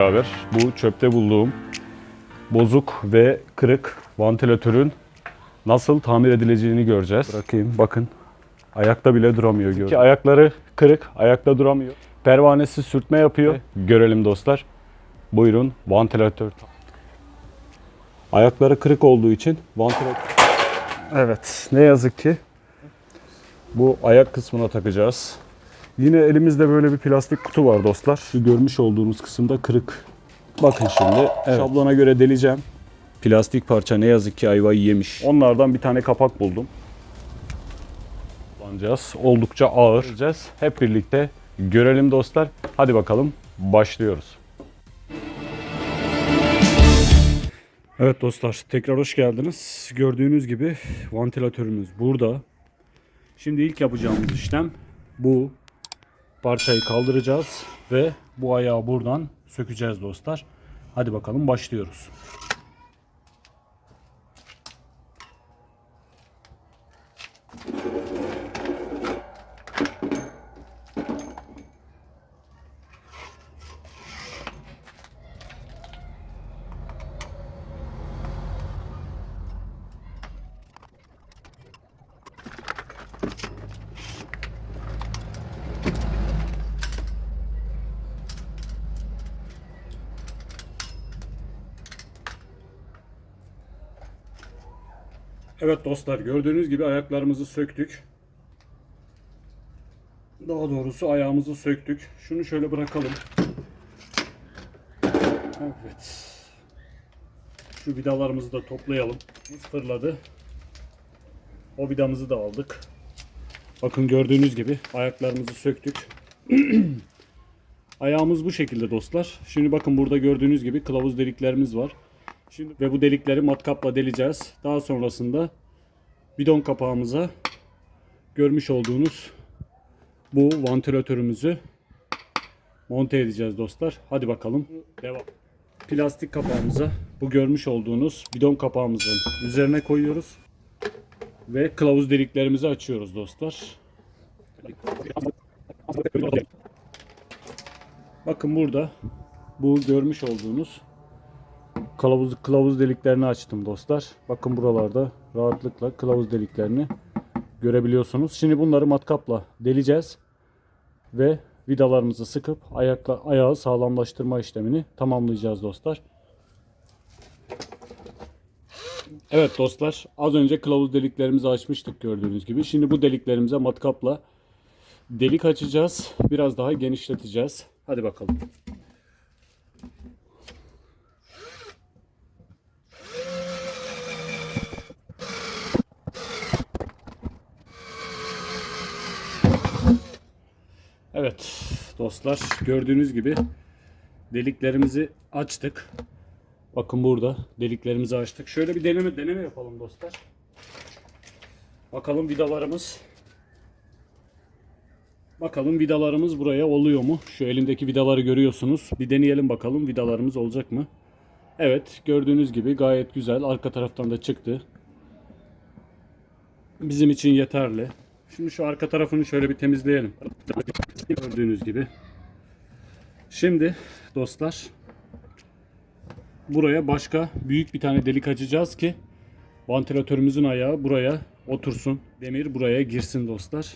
beraber bu çöpte bulduğum bozuk ve kırık vantilatörün nasıl tamir edileceğini göreceğiz. Bırakayım bakın. Ayakta bile duramıyor gördüm. Ki ayakları kırık, ayakta duramıyor. Pervanesi sürtme yapıyor. Görelim dostlar. Buyurun vantilatör. Ayakları kırık olduğu için vantilatör. Evet, ne yazık ki bu ayak kısmına takacağız. Yine elimizde böyle bir plastik kutu var dostlar. Şu görmüş olduğunuz kısımda kırık. Bakın şimdi şablona göre deleceğim. Plastik parça ne yazık ki ayvayı yemiş. Onlardan bir tane kapak buldum. Kullanacağız. Oldukça ağır. Göreceğiz. Hep birlikte görelim dostlar. Hadi bakalım başlıyoruz. Evet dostlar tekrar hoş geldiniz. Gördüğünüz gibi vantilatörümüz burada. Şimdi ilk yapacağımız işlem bu parçayı kaldıracağız ve bu ayağı buradan sökeceğiz dostlar. Hadi bakalım başlıyoruz. Evet dostlar gördüğünüz gibi ayaklarımızı söktük. Daha doğrusu ayağımızı söktük. Şunu şöyle bırakalım. Evet. Şu vidalarımızı da toplayalım. Fırladı. O vidamızı da aldık. Bakın gördüğünüz gibi ayaklarımızı söktük. Ayağımız bu şekilde dostlar. Şimdi bakın burada gördüğünüz gibi kılavuz deliklerimiz var. Şimdi ve bu delikleri matkapla deleceğiz. Daha sonrasında bidon kapağımıza görmüş olduğunuz bu vantilatörümüzü monte edeceğiz dostlar. Hadi bakalım. Devam. Plastik kapağımıza bu görmüş olduğunuz bidon kapağımızın üzerine koyuyoruz. Ve kılavuz deliklerimizi açıyoruz dostlar. Bakın burada bu görmüş olduğunuz kılavuz, kılavuz deliklerini açtım dostlar. Bakın buralarda rahatlıkla kılavuz deliklerini görebiliyorsunuz. Şimdi bunları matkapla deleceğiz ve vidalarımızı sıkıp ayakla ayağı sağlamlaştırma işlemini tamamlayacağız dostlar. Evet dostlar az önce kılavuz deliklerimizi açmıştık gördüğünüz gibi. Şimdi bu deliklerimize matkapla delik açacağız. Biraz daha genişleteceğiz. Hadi bakalım. Evet dostlar gördüğünüz gibi deliklerimizi açtık. Bakın burada deliklerimizi açtık. Şöyle bir deneme deneme yapalım dostlar. Bakalım vidalarımız Bakalım vidalarımız buraya oluyor mu? Şu elimdeki vidaları görüyorsunuz. Bir deneyelim bakalım vidalarımız olacak mı? Evet gördüğünüz gibi gayet güzel. Arka taraftan da çıktı. Bizim için yeterli. Şimdi şu arka tarafını şöyle bir temizleyelim. Gördüğünüz gibi. Şimdi dostlar buraya başka büyük bir tane delik açacağız ki vantilatörümüzün ayağı buraya otursun. Demir buraya girsin dostlar.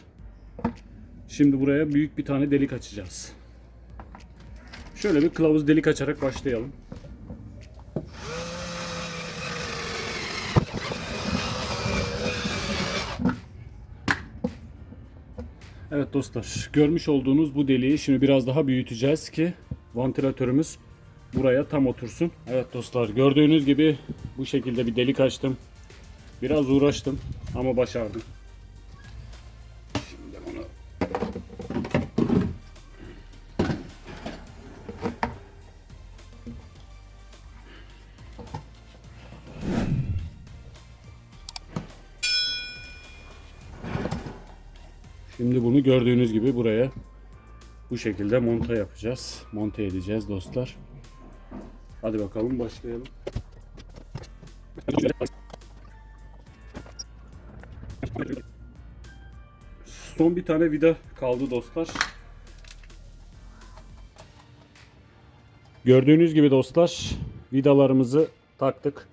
Şimdi buraya büyük bir tane delik açacağız. Şöyle bir kılavuz delik açarak başlayalım. Evet dostlar görmüş olduğunuz bu deliği şimdi biraz daha büyüteceğiz ki vantilatörümüz buraya tam otursun. Evet dostlar gördüğünüz gibi bu şekilde bir delik açtım. Biraz uğraştım ama başardım. Gördüğünüz gibi buraya bu şekilde monte yapacağız. Monte edeceğiz dostlar. Hadi bakalım başlayalım. Son bir tane vida kaldı dostlar. Gördüğünüz gibi dostlar vidalarımızı taktık.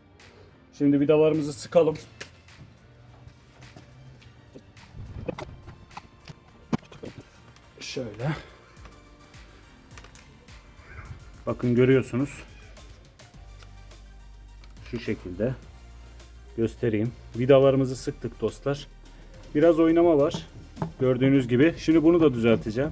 Şimdi vidalarımızı sıkalım. Şöyle. Bakın görüyorsunuz. Şu şekilde. Göstereyim. Vidalarımızı sıktık dostlar. Biraz oynama var. Gördüğünüz gibi. Şimdi bunu da düzelteceğim.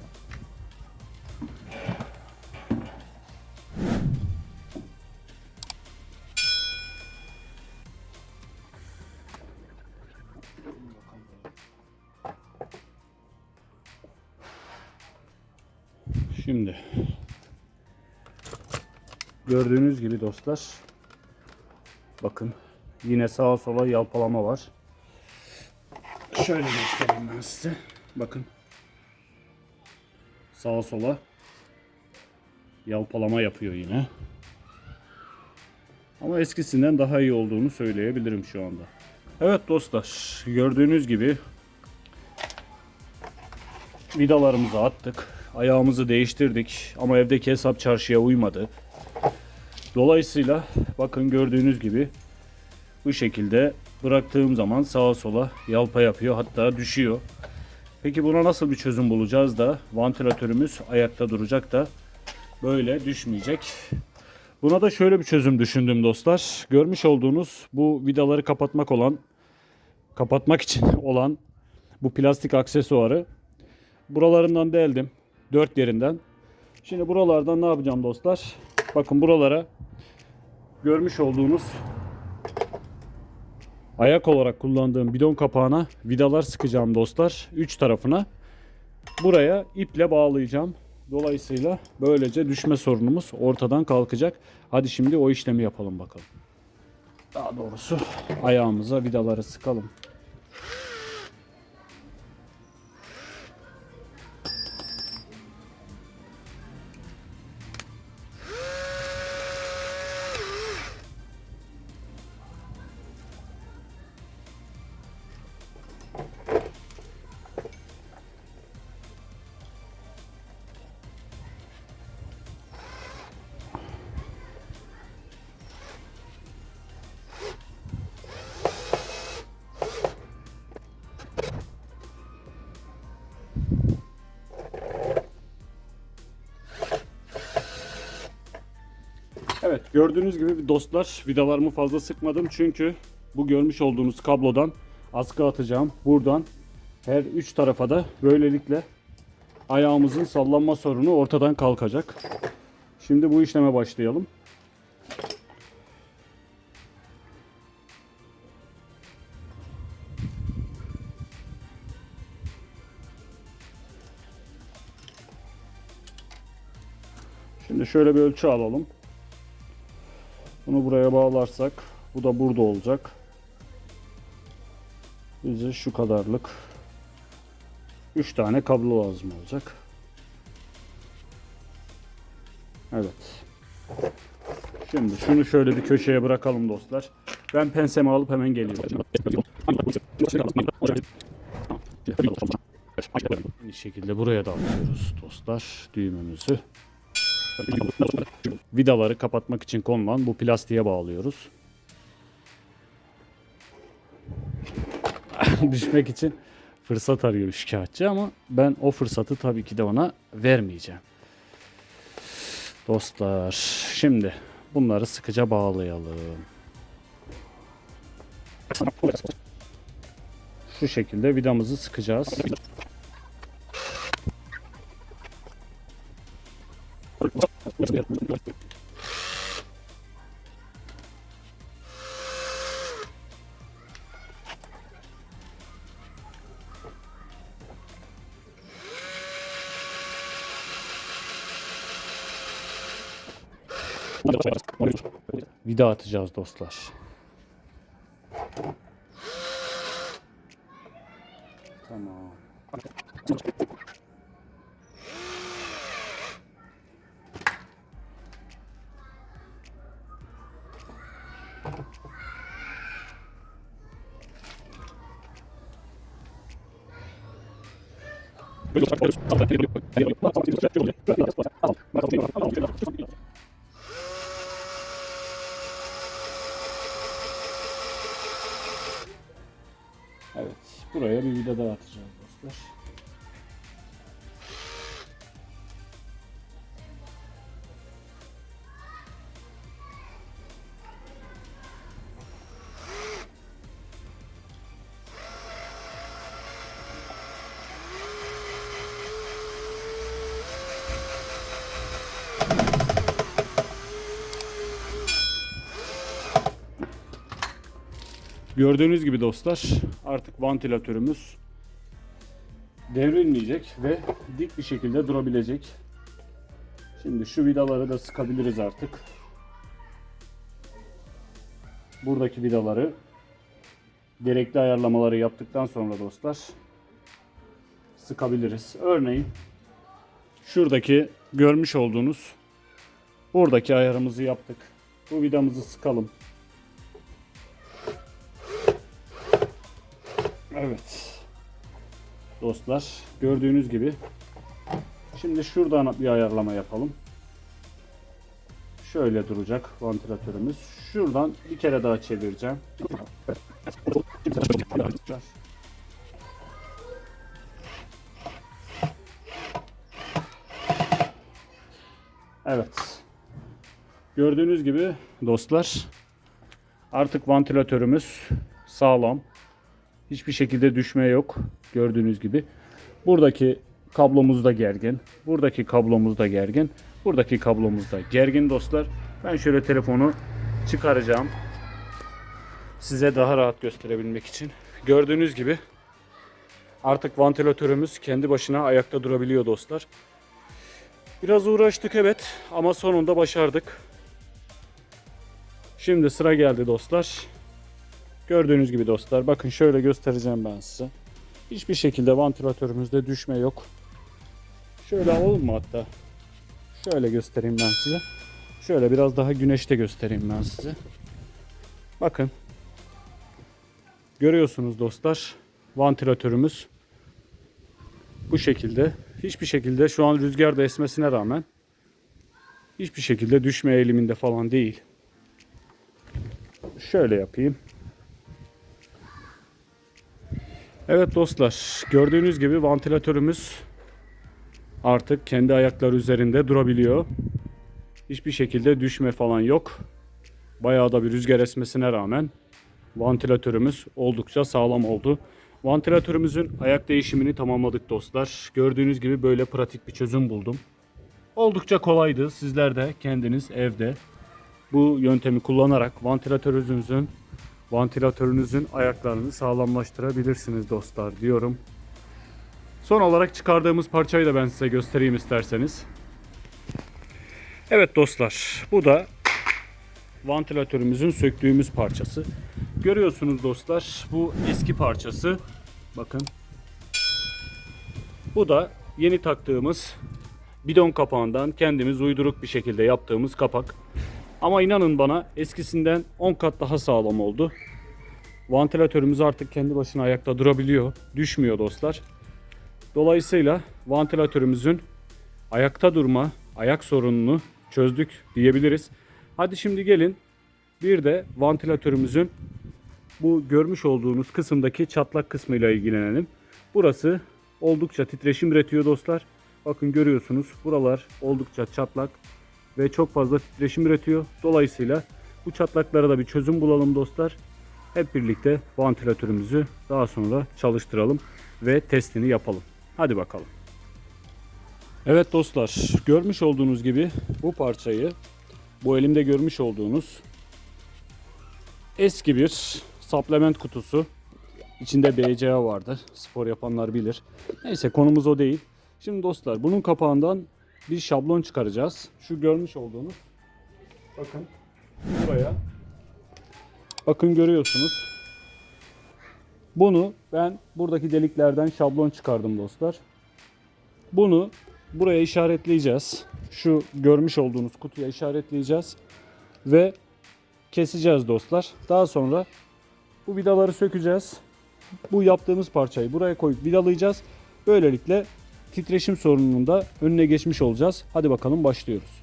Gördüğünüz gibi dostlar bakın yine sağa sola yalpalama var. Şöyle göstereyim ben size. Bakın. Sağa sola yalpalama yapıyor yine. Ama eskisinden daha iyi olduğunu söyleyebilirim şu anda. Evet dostlar gördüğünüz gibi vidalarımızı attık. Ayağımızı değiştirdik ama evdeki hesap çarşıya uymadı. Dolayısıyla bakın gördüğünüz gibi bu şekilde bıraktığım zaman sağa sola yalpa yapıyor hatta düşüyor. Peki buna nasıl bir çözüm bulacağız da vantilatörümüz ayakta duracak da böyle düşmeyecek. Buna da şöyle bir çözüm düşündüm dostlar. Görmüş olduğunuz bu vidaları kapatmak olan kapatmak için olan bu plastik aksesuarı buralarından deldim. Dört yerinden. Şimdi buralardan ne yapacağım dostlar? Bakın buralara görmüş olduğunuz ayak olarak kullandığım bidon kapağına vidalar sıkacağım dostlar. Üç tarafına. Buraya iple bağlayacağım. Dolayısıyla böylece düşme sorunumuz ortadan kalkacak. Hadi şimdi o işlemi yapalım bakalım. Daha doğrusu ayağımıza vidaları sıkalım. Evet gördüğünüz gibi dostlar vidalarımı fazla sıkmadım çünkü bu görmüş olduğunuz kablodan askı atacağım. Buradan her üç tarafa da böylelikle ayağımızın sallanma sorunu ortadan kalkacak. Şimdi bu işleme başlayalım. Şimdi şöyle bir ölçü alalım. Bunu buraya bağlarsak bu da burada olacak. Bize şu kadarlık 3 tane kablo lazım olacak. Evet. Şimdi şunu şöyle bir köşeye bırakalım dostlar. Ben pensemi alıp hemen geliyorum. Aynı şekilde buraya da alıyoruz dostlar düğmemizi. Vidaları kapatmak için konulan bu plastiğe bağlıyoruz. Düşmek için fırsat arıyor şikayetçi ama ben o fırsatı tabii ki de ona vermeyeceğim. Dostlar şimdi bunları sıkıca bağlayalım. Şu şekilde vidamızı sıkacağız. Vida atacağız dostlar. Evet. Buraya bir vida daha atacağız dostlar. Gördüğünüz gibi dostlar artık vantilatörümüz devrilmeyecek ve dik bir şekilde durabilecek. Şimdi şu vidaları da sıkabiliriz artık. Buradaki vidaları gerekli ayarlamaları yaptıktan sonra dostlar sıkabiliriz. Örneğin şuradaki görmüş olduğunuz buradaki ayarımızı yaptık. Bu vidamızı sıkalım. Evet. Dostlar gördüğünüz gibi şimdi şuradan bir ayarlama yapalım. Şöyle duracak vantilatörümüz. Şuradan bir kere daha çevireceğim. Evet. Gördüğünüz gibi dostlar artık vantilatörümüz sağlam. Hiçbir şekilde düşme yok. Gördüğünüz gibi. Buradaki kablomuz da gergin. Buradaki kablomuz da gergin. Buradaki kablomuz da gergin dostlar. Ben şöyle telefonu çıkaracağım. Size daha rahat gösterebilmek için. Gördüğünüz gibi artık vantilatörümüz kendi başına ayakta durabiliyor dostlar. Biraz uğraştık evet ama sonunda başardık. Şimdi sıra geldi dostlar. Gördüğünüz gibi dostlar bakın şöyle göstereceğim ben size. Hiçbir şekilde vantilatörümüzde düşme yok. Şöyle alalım mı hatta? Şöyle göstereyim ben size. Şöyle biraz daha güneşte göstereyim ben size. Bakın. Görüyorsunuz dostlar. Vantilatörümüz bu şekilde. Hiçbir şekilde şu an rüzgar da esmesine rağmen hiçbir şekilde düşme eğiliminde falan değil. Şöyle yapayım. Evet dostlar, gördüğünüz gibi vantilatörümüz artık kendi ayakları üzerinde durabiliyor. Hiçbir şekilde düşme falan yok. Bayağı da bir rüzgar esmesine rağmen vantilatörümüz oldukça sağlam oldu. Vantilatörümüzün ayak değişimini tamamladık dostlar. Gördüğünüz gibi böyle pratik bir çözüm buldum. Oldukça kolaydı. Sizler de kendiniz evde bu yöntemi kullanarak vantilatörünüzün vantilatörünüzün ayaklarını sağlamlaştırabilirsiniz dostlar diyorum. Son olarak çıkardığımız parçayı da ben size göstereyim isterseniz. Evet dostlar bu da vantilatörümüzün söktüğümüz parçası. Görüyorsunuz dostlar bu eski parçası. Bakın. Bu da yeni taktığımız bidon kapağından kendimiz uyduruk bir şekilde yaptığımız kapak. Ama inanın bana eskisinden 10 kat daha sağlam oldu. Vantilatörümüz artık kendi başına ayakta durabiliyor. Düşmüyor dostlar. Dolayısıyla vantilatörümüzün ayakta durma, ayak sorununu çözdük diyebiliriz. Hadi şimdi gelin bir de vantilatörümüzün bu görmüş olduğunuz kısımdaki çatlak kısmıyla ilgilenelim. Burası oldukça titreşim üretiyor dostlar. Bakın görüyorsunuz buralar oldukça çatlak ve çok fazla titreşim üretiyor. Dolayısıyla bu çatlaklara da bir çözüm bulalım dostlar. Hep birlikte vantilatörümüzü daha sonra çalıştıralım ve testini yapalım. Hadi bakalım. Evet dostlar, görmüş olduğunuz gibi bu parçayı bu elimde görmüş olduğunuz eski bir supplement kutusu. İçinde BCA vardı. Spor yapanlar bilir. Neyse konumuz o değil. Şimdi dostlar bunun kapağından bir şablon çıkaracağız. Şu görmüş olduğunuz bakın buraya bakın görüyorsunuz. Bunu ben buradaki deliklerden şablon çıkardım dostlar. Bunu buraya işaretleyeceğiz. Şu görmüş olduğunuz kutuya işaretleyeceğiz ve keseceğiz dostlar. Daha sonra bu vidaları sökeceğiz. Bu yaptığımız parçayı buraya koyup vidalayacağız. Böylelikle titreşim sorununun da önüne geçmiş olacağız. Hadi bakalım başlıyoruz.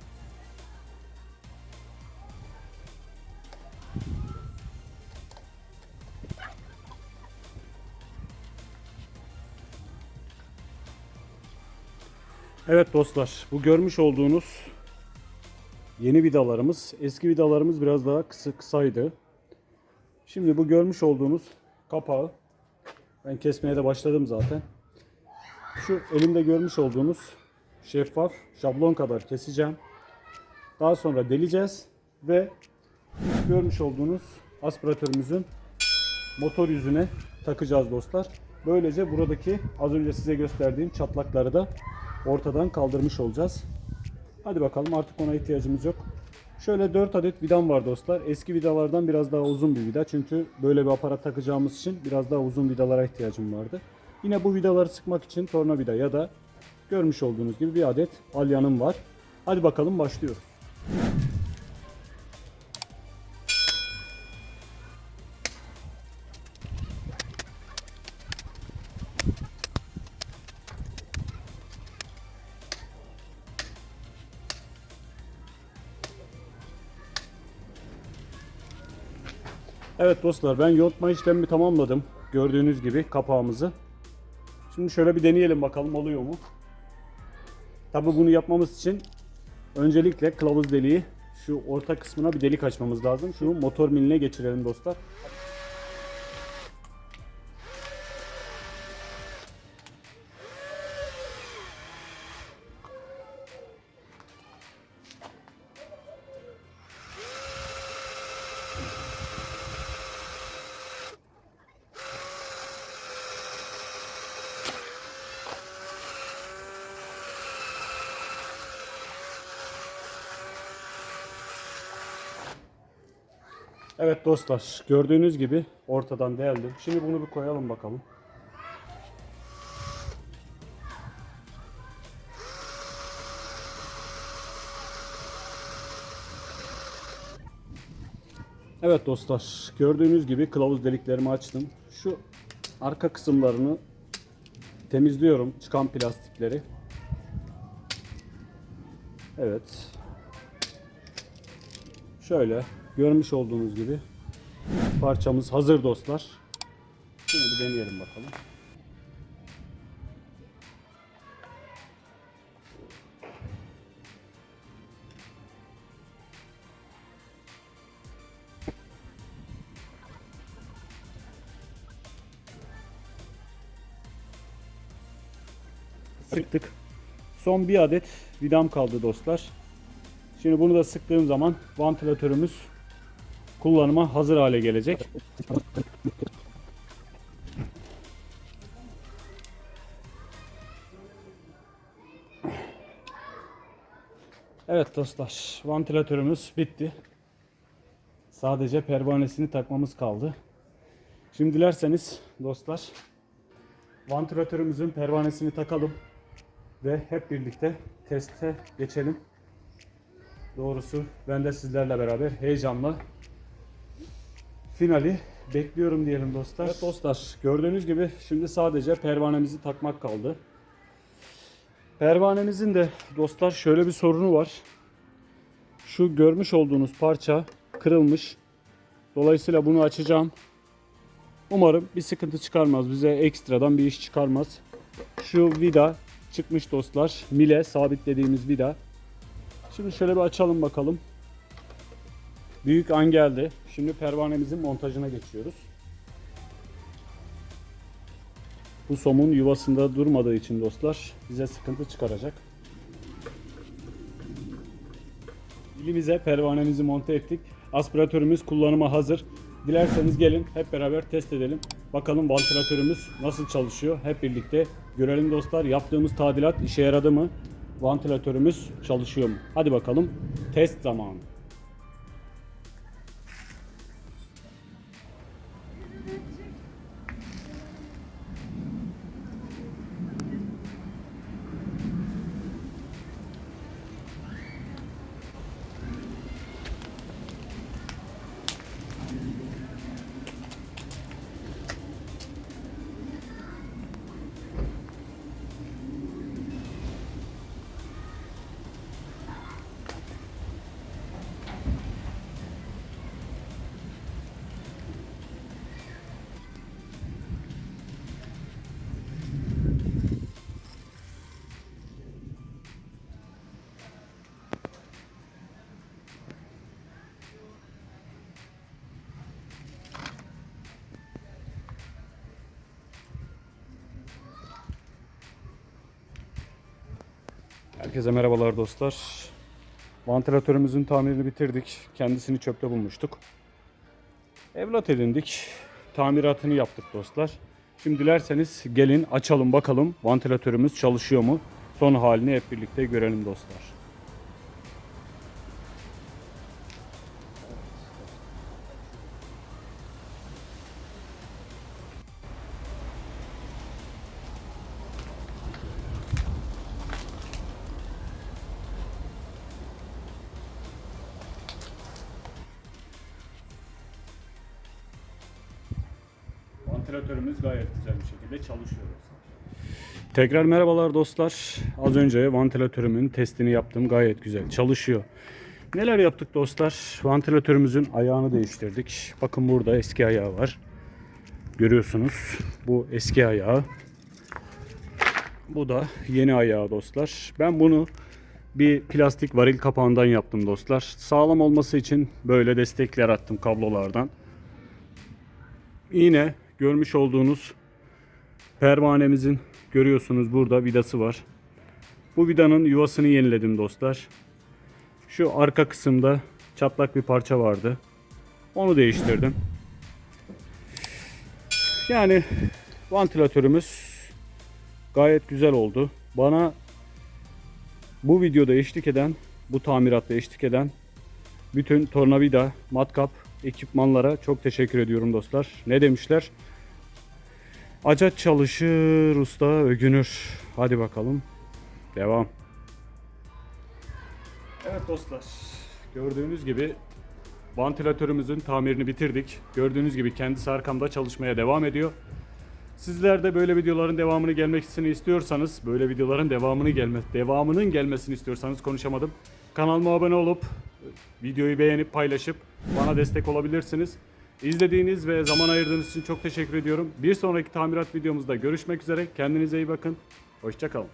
Evet dostlar, bu görmüş olduğunuz yeni vidalarımız. Eski vidalarımız biraz daha kısa kısaydı. Şimdi bu görmüş olduğunuz kapağı ben kesmeye de başladım zaten. Şu elimde görmüş olduğunuz şeffaf şablon kadar keseceğim. Daha sonra deleceğiz ve görmüş olduğunuz aspiratörümüzün motor yüzüne takacağız dostlar. Böylece buradaki az önce size gösterdiğim çatlakları da ortadan kaldırmış olacağız. Hadi bakalım artık ona ihtiyacımız yok. Şöyle 4 adet vidam var dostlar. Eski vidalardan biraz daha uzun bir vida. Çünkü böyle bir aparat takacağımız için biraz daha uzun vidalara ihtiyacım vardı. Yine bu vidaları sıkmak için tornavida ya da görmüş olduğunuz gibi bir adet alyanım var. Hadi bakalım başlıyoruz. Evet dostlar ben yontma işlemimi tamamladım. Gördüğünüz gibi kapağımızı. Şimdi şöyle bir deneyelim bakalım oluyor mu? Tabi bunu yapmamız için öncelikle kılavuz deliği şu orta kısmına bir delik açmamız lazım. Şu motor miline geçirelim dostlar. Dostlar gördüğünüz gibi ortadan deldim. Şimdi bunu bir koyalım bakalım. Evet dostlar gördüğünüz gibi kılavuz deliklerimi açtım. Şu arka kısımlarını temizliyorum çıkan plastikleri. Evet. Şöyle görmüş olduğunuz gibi parçamız hazır dostlar. Şimdi bir deneyelim bakalım. Sıktık. Son bir adet vidam kaldı dostlar. Şimdi bunu da sıktığım zaman vantilatörümüz kullanıma hazır hale gelecek. Evet dostlar, vantilatörümüz bitti. Sadece pervanesini takmamız kaldı. Şimdi dilerseniz dostlar, vantilatörümüzün pervanesini takalım ve hep birlikte teste geçelim. Doğrusu ben de sizlerle beraber heyecanla finali bekliyorum diyelim dostlar. Evet dostlar gördüğünüz gibi şimdi sadece pervanemizi takmak kaldı. Pervanemizin de dostlar şöyle bir sorunu var. Şu görmüş olduğunuz parça kırılmış. Dolayısıyla bunu açacağım. Umarım bir sıkıntı çıkarmaz. Bize ekstradan bir iş çıkarmaz. Şu vida çıkmış dostlar. Mile sabitlediğimiz vida. Şimdi şöyle bir açalım bakalım. Büyük an geldi. Şimdi pervanemizin montajına geçiyoruz. Bu somun yuvasında durmadığı için dostlar bize sıkıntı çıkaracak. Dilimize pervanemizi monte ettik. Aspiratörümüz kullanıma hazır. Dilerseniz gelin hep beraber test edelim. Bakalım vantilatörümüz nasıl çalışıyor. Hep birlikte görelim dostlar. Yaptığımız tadilat işe yaradı mı? Vantilatörümüz çalışıyor mu? Hadi bakalım test zamanı. Herkese merhabalar dostlar. Vantilatörümüzün tamirini bitirdik. Kendisini çöpte bulmuştuk. Evlat edindik. Tamiratını yaptık dostlar. Şimdi dilerseniz gelin açalım bakalım vantilatörümüz çalışıyor mu? Son halini hep birlikte görelim dostlar. Vantilatörümüz gayet güzel bir şekilde çalışıyor. Tekrar merhabalar dostlar. Az önce vantilatörümün testini yaptım. Gayet güzel çalışıyor. Neler yaptık dostlar? Vantilatörümüzün ayağını değiştirdik. Bakın burada eski ayağı var. Görüyorsunuz. Bu eski ayağı. Bu da yeni ayağı dostlar. Ben bunu bir plastik varil kapağından yaptım dostlar. Sağlam olması için böyle destekler attım kablolardan. Yine görmüş olduğunuz pervanemizin görüyorsunuz burada vidası var. Bu vidanın yuvasını yeniledim dostlar. Şu arka kısımda çatlak bir parça vardı. Onu değiştirdim. Yani vantilatörümüz gayet güzel oldu. Bana bu videoda eşlik eden, bu tamiratta eşlik eden bütün tornavida, matkap, ekipmanlara çok teşekkür ediyorum dostlar. Ne demişler? Acat çalışır, usta övgünür. Hadi bakalım. Devam. Evet dostlar. Gördüğünüz gibi vantilatörümüzün tamirini bitirdik. Gördüğünüz gibi kendisi arkamda çalışmaya devam ediyor. Sizler de böyle videoların devamını gelmesini istiyorsanız, böyle videoların devamını gelme, devamının gelmesini istiyorsanız konuşamadım. Kanalıma abone olup videoyu beğenip paylaşıp bana destek olabilirsiniz. İzlediğiniz ve zaman ayırdığınız için çok teşekkür ediyorum. Bir sonraki tamirat videomuzda görüşmek üzere. Kendinize iyi bakın. Hoşçakalın.